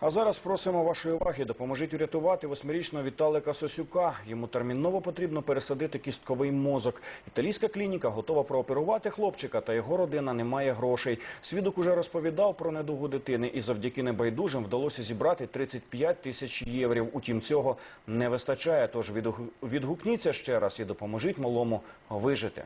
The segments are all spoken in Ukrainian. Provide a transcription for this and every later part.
А зараз просимо вашої уваги. Допоможіть урятувати восьмирічного Віталика Сосюка. Йому терміново потрібно пересадити кістковий мозок. Італійська клініка готова прооперувати хлопчика, та його родина не має грошей. Свідок уже розповідав про недугу дитини, і завдяки небайдужим вдалося зібрати 35 тисяч євро. Утім, цього не вистачає. Тож відгукніться ще раз і допоможіть малому вижити.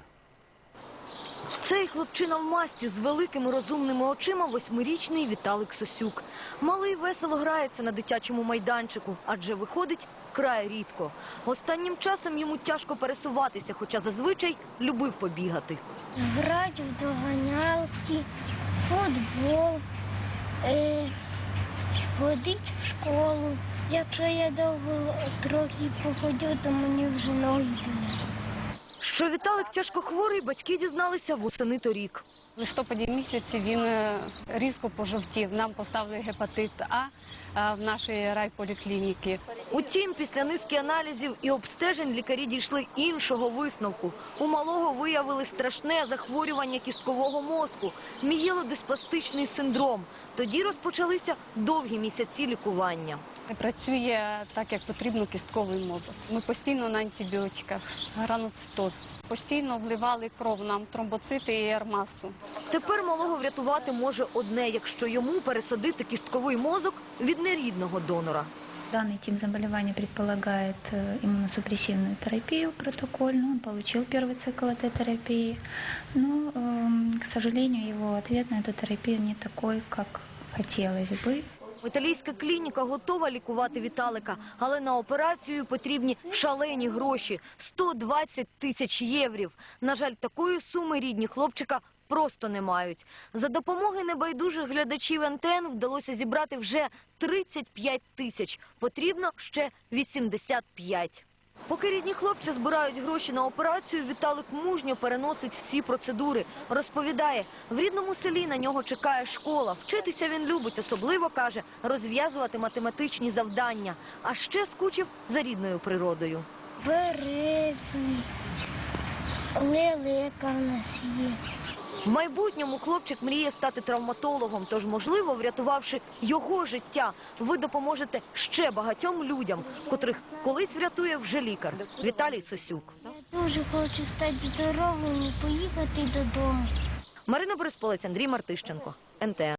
Цей хлопчина в масті з великими розумними очима восьмирічний Віталик Сосюк. Малий весело грається на дитячому майданчику, адже виходить вкрай рідко. Останнім часом йому тяжко пересуватися, хоча зазвичай любив побігати. Грать в доганялки, футбол, е, ходить в школу. Якщо я довго трохи походю, то мені вже ноги болять. Що Віталик тяжко хворий, батьки дізналися восени торік. В листопаді місяці він е, різко пожовтів. Нам поставили гепатит А е, в нашій райполіклініці. Утім, після низки аналізів і обстежень лікарі дійшли іншого висновку. У малого виявили страшне захворювання кісткового мозку – мієлодиспластичний синдром. Тоді розпочалися довгі місяці лікування. Не Працює так, як потрібно кістковий мозок. Ми постійно на антибіотиках, граноцитоз. Постійно вливали кров нам, тромбоцити і армасу. Тепер малого врятувати може одне, якщо йому пересадити кістковий мозок від нерідного донора. Данный тип заболевания предполагает э, иммуносупрессивную терапию протокольную. Он получил первый цикл этой терапии, но, эм, к сожалению, его ответ на эту терапию не такой, как хотелось бы. Італійська клініка готова лікувати Віталика, але на операцію потрібні шалені гроші – 120 тисяч єврів. На жаль, такої суми рідні хлопчика просто не мають. За допомоги небайдужих глядачів НТН вдалося зібрати вже 35 тисяч. Потрібно ще 85. Поки рідні хлопці збирають гроші на операцію, Віталик мужньо переносить всі процедури. Розповідає, в рідному селі на нього чекає школа. Вчитися він любить, особливо, каже, розв'язувати математичні завдання. А ще скучив за рідною природою. Берези, лелека в нас є. В майбутньому хлопчик мріє стати травматологом, тож, можливо, врятувавши його життя, ви допоможете ще багатьом людям, котрих колись врятує вже лікар. Віталій Сосюк. Я дуже хочу стати здоровим і поїхати додому. Марина Борисполець, Андрій Мартищенко, НТН.